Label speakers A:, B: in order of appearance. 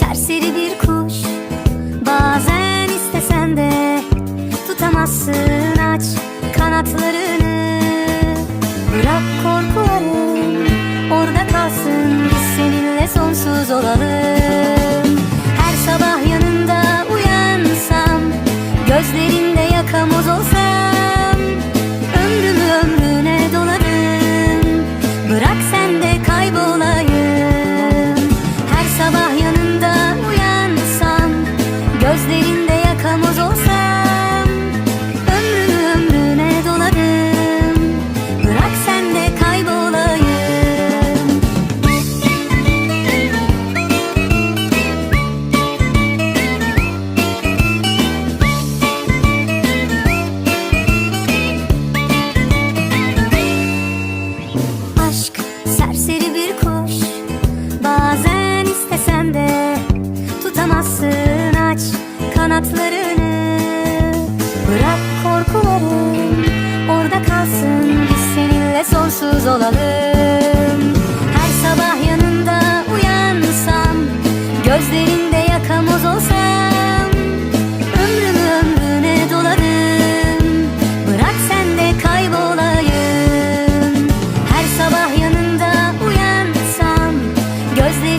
A: Serseri bir kuş Bazen istesen de Tutamazsın aç kanatlarını. Bırak korkuların Orada kalsın Biz seninle sonsuz olalım. Her sabah yanında uyansam Gözlerinde yakamoz olsam Ömrümü ömrüne dolarım Bırak kanatlarını Bırak korkuların orada kalsın Biz seninle sonsuz olalım. Her sabah yanında uyansam Gözlerinde yakamoz olsam Ömrümü ömrüne dolarım. Bırak sen de kaybolayım. Her sabah yanında uyansam Gözlerinde